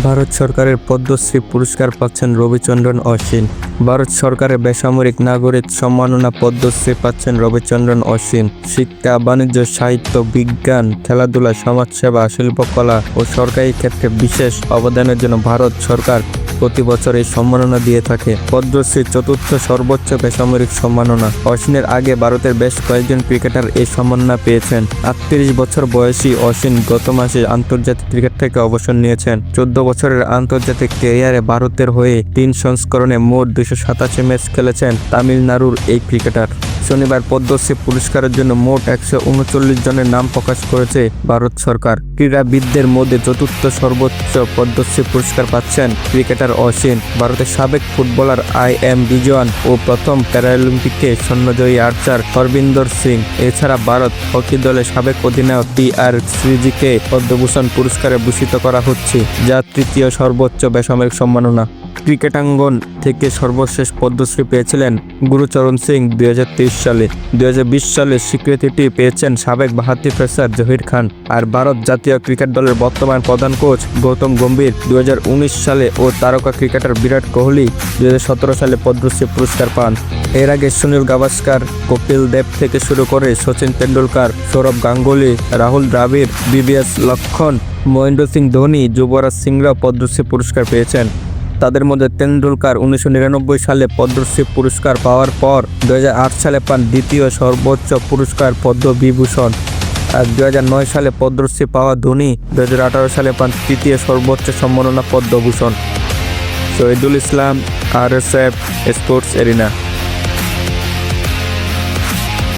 ভারত সরকারের পদ্মশ্রী পুরস্কার পাচ্ছেন রবিচন্দ্রন অশ্বিন। ভারত সরকারের বেসামরিক নাগরিক সম্মাননা পদ্মশ্রী পাচ্ছেন রবিচন্দ্রন অশ্বিন। শিক্ষা, বাণিজ্য, সাহিত্য, বিজ্ঞান, খেলাধুলা, সমাজসেবা, শিল্পকলা ও সরকারি ক্ষেত্রে বিশেষ অবদানের জন্য ভারত সরকার প্রতি বছর এই সম্মাননা দিয়ে থাকে। পদ্মশ্রী চতুর্থ সর্বোচ্চ বেসামরিক সম্মাননা। অশ্বিনের আগে ভারতের বেশ কয়েকজন ক্রিকেটার এই সম্মাননা পেয়েছেন। আটত্রিশ বছর বয়সী অশ্বিন গত মাসে আন্তর্জাতিক ক্রিকেট থেকে অবসর নিয়েছেন। চোদ্দ বছরের আন্তর্জাতিক ক্যারিয়ারে ভারতের হয়ে তিন সংস্করণে মোট দুশো সাতাশি ম্যাচ খেলেছেন তামিলনাড়ুর এই ক্রিকেটার। শনিবার পদ্মশ্রী পুরস্কারের জন্য মোট একশো উনচল্লিশ জনের নাম প্রকাশ করেছে ভারত সরকার। ক্রীড়াবিদদের মধ্যে চতুর্থ সর্বোচ্চ পদ্মশ্রী পুরস্কার পাচ্ছেন ক্রিকেটার অশ্বিন। ভারতের সাবেক ফুটবলার আই এম বিজওয়ান ও প্রথম প্যারালিম্পিকে স্বর্ণজয়ী আর্চার হরবিন্দর সিং। এছাড়া ভারত হকি দলের সাবেক অধিনায়ক টি আর শ্রীজিকে পদ্মভূষণ পুরস্কারে ভূষিত করা হচ্ছে, যা তৃতীয় সর্বোচ্চ বেসামরিক সম্মাননা। ক্রিকেটাঙ্গন থেকে সর্বশেষ পদ্মশ্রী পেয়েছিলেন গুরুচরণ সিং দুই হাজার তেইশ সালে। দুই হাজার বিশ সালে স্বীকৃতিটি পেয়েছেন সাবেক বাহাতি পেসার জহির খান আর ভারত জাতীয় ক্রিকেট দলের বর্তমান প্রধান কোচ গৌতম গম্ভীর। দুই হাজার উনিশ সালে ও তারকা ক্রিকেটার বিরাট কোহলি দুই হাজার সতেরো সালে পদ্মশ্রী পুরস্কার পান। এর আগে সুনীল গাভাস্কার, কপিল দেব থেকে শুরু করে সচিন তেন্ডুলকার, সৌরভ গাঙ্গুলি, রাহুল দ্রাবিড় বিবিএস লক্ষণ, মহেন্দ্র সিং ধোনি, যুবরাজ সিংরা পদ্মশ্রী পুরস্কার পেয়েছেন। তাদের মধ্যে তেন্ডুলকার উনিশশো নিরানব্বই সালে পদ্মশ্রী পুরস্কার পাওয়ার পর দুহাজার আট সালে পান দ্বিতীয় সর্বোচ্চ পুরস্কার পদ্মবিভূষণ। আর দু সালে পদ্মশ্রী পাওয়া ধোনি দু হাজার আঠারো সালে পান তৃতীয় সর্বোচ্চ সম্মাননা Padma Bhushan. Shahidul Islam, R S F sports arena.